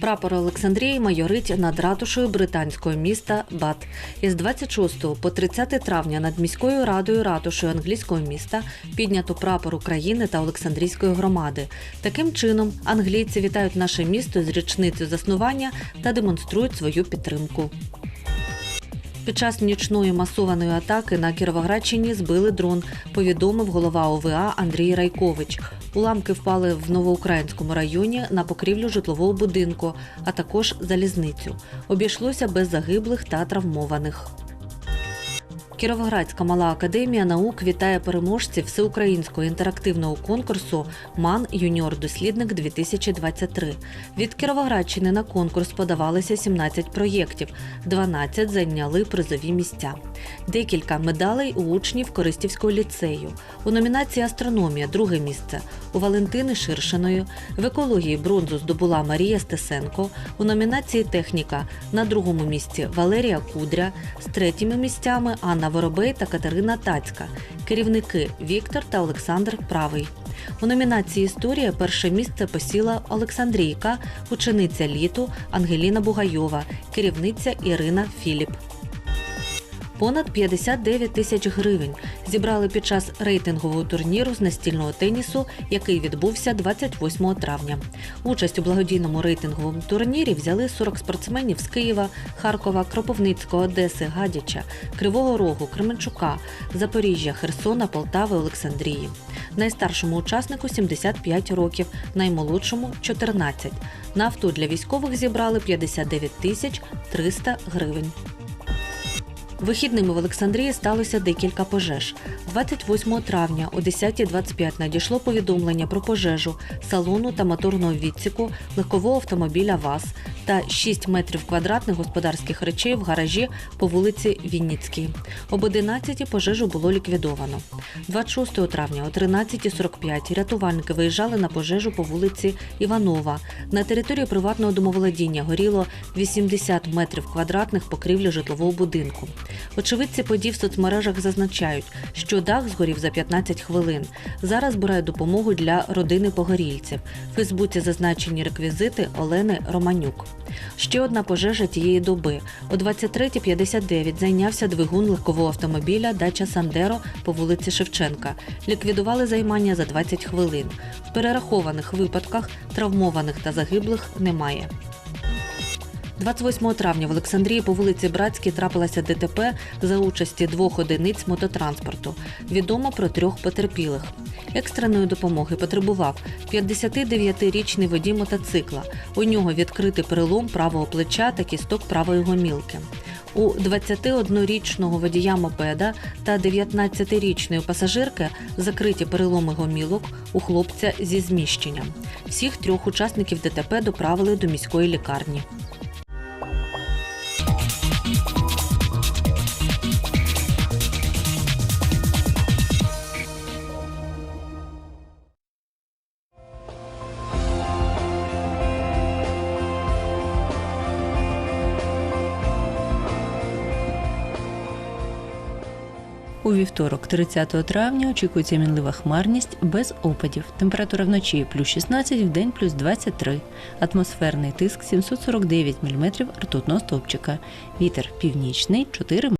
Прапор Олександрії майорить над ратушею британського міста Бат. Із 26 по 30 травня над міською радою ратушею англійського міста піднято прапор України та Олександрійської громади. Таким чином англійці вітають наше місто з річницею заснування та демонструють свою підтримку. Під час нічної масованої атаки на Кіровоградщині збили дрон, повідомив голова ОВА Андрій Райкович. Уламки впали в новоукраїнському районі на покрівлю житлового будинку, а також залізницю. Обійшлося без загиблих та травмованих. Кіровоградська мала академія наук вітає переможців всеукраїнського інтерактивного конкурсу МАН Юніор Дослідник 2023 Від Кіровоградщини на конкурс подавалися 17 проєктів, 12 зайняли призові місця. Декілька медалей у учнів Користівського ліцею. У номінації Астрономія друге місце. У Валентини Ширшиної. В екології бронзу здобула Марія Стесенко. У номінації Техніка на другому місці Валерія Кудря. З третіми місцями Анна Воробей та Катерина Тацька. Керівники Віктор та Олександр Правий. У номінації Історія перше місце посіла Олександрійка, учениця літу Ангеліна Бугайова, керівниця Ірина Філіп. Понад 59 тисяч гривень зібрали під час рейтингового турніру з настільного тенісу, який відбувся 28 травня. Участь у благодійному рейтинговому турнірі взяли 40 спортсменів з Києва, Харкова, Кропивницького, Одеси, Гадяча, Кривого Рогу, Кременчука, Запоріжжя, Херсона, Полтави, Олександрії. Найстаршому учаснику 75 років, наймолодшому 14. На авто для військових зібрали 59 тисяч 300 гривень. Вихідними в Олександрії сталося декілька пожеж. 28 травня о 10.25 надійшло повідомлення про пожежу салону та моторного відсіку легкового автомобіля ВАЗ та 6 метрів квадратних господарських речей в гаражі по вулиці Вінницькій. Об 11 пожежу було ліквідовано. 26 травня о 13.45 рятувальники виїжджали на пожежу по вулиці Іванова. На території приватного домоволодіння горіло 80 метрів квадратних покрівлі житлового будинку. Очевидці подій в соцмережах зазначають, що дах згорів за 15 хвилин. Зараз збирають допомогу для родини погорільців. В Фейсбуці зазначені реквізити Олени Романюк. Ще одна пожежа тієї доби. О 23.59 зайнявся двигун легкового автомобіля Дача Сандеро по вулиці Шевченка. Ліквідували займання за 20 хвилин. В перерахованих випадках травмованих та загиблих немає. 28 травня в Олександрії по вулиці Братській трапилася ДТП за участі двох одиниць мототранспорту. Відомо про трьох потерпілих. Екстреної допомоги потребував 59-річний водій мотоцикла. У нього відкритий перелом правого плеча та кісток правої гомілки. У 21-річного водія мопеда та 19-річної пасажирки закриті переломи гомілок у хлопця зі зміщенням. Всіх трьох учасників ДТП доправили до міської лікарні. У вівторок, 30 травня, очікується мінлива хмарність без опадів. Температура вночі плюс 16, в день плюс 23. Атмосферний тиск 749 мм ртутного стовпчика. Вітер північний 4